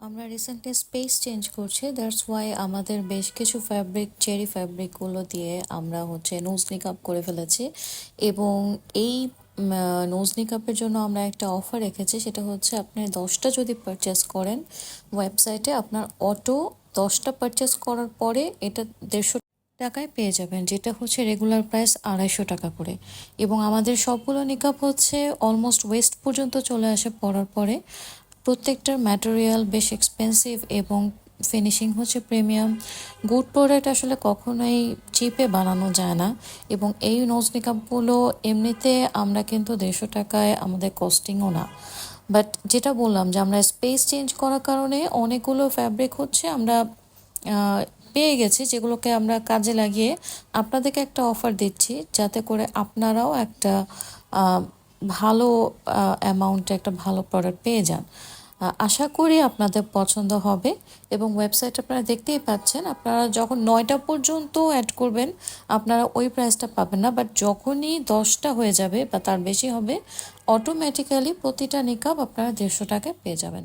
আমরা recently space change করছি that's why আমাদের বেশ কিছু ফ্যাব্রিক চেরি ফ্যাব্রিকগুলো দিয়ে আমরা হচ্ছে নোজ নিকাপ করে ফেলেছি এবং এই নোজ নিকাপের জন্য আমরা একটা অফার রেখেছি, সেটা হচ্ছে আপনি দশটা যদি পারচেস করেন ওয়েবসাইটে আপনার অটো দশটা পারচেস করার পরে এটা দেড়শো টাকায় পেয়ে যাবেন, যেটা হচ্ছে রেগুলার প্রাইস আড়াইশো টাকা করে। এবং আমাদের সবগুলো নিকাপ হচ্ছে অলমোস্ট ওয়েস্ট পর্যন্ত চলে আসে পড়ার পরে। প্রত্যেকটার ম্যাটেরিয়াল বেশ এক্সপেন্সিভ এবং ফিনিশিং হচ্ছে প্রিমিয়াম গুড প্রোডাক্ট আসলে কখনোই চিপে বানানো যায় না এবং এই নোজ মেকআপগুলো এমনিতে আমরা কিন্তু দেড়শো টাকায় আমাদের কস্টিংও না। বাট যেটা বললাম যে আমরা স্পেস চেঞ্জ করার কারণে অনেকগুলো ফ্যাব্রিক হচ্ছে আমরা পেয়ে গেছি যেগুলোকে আমরা কাজে লাগিয়ে আপনাদেরকে একটা অফার দিচ্ছি যাতে করে আপনারাও একটা ভালো অ্যামাউন্টে একটা ভালো প্রোডাক্ট পেয়ে যান। আশা করি আপনাদের পছন্দ হবে এবং ওয়েবসাইট আপনারা দেখতেই পাচ্ছেন। আপনারা যখন নয়টা পর্যন্ত অ্যাড করবেন, আপনারা ওই প্রাইসটা পাবেন না বাট যখনই দশটা হয়ে যাবে বা তার বেশি হবে অটোমেটিক্যালি প্রতিটা নিকাপ আপনারা দেড়শো টাকায় পেয়ে যাবেন।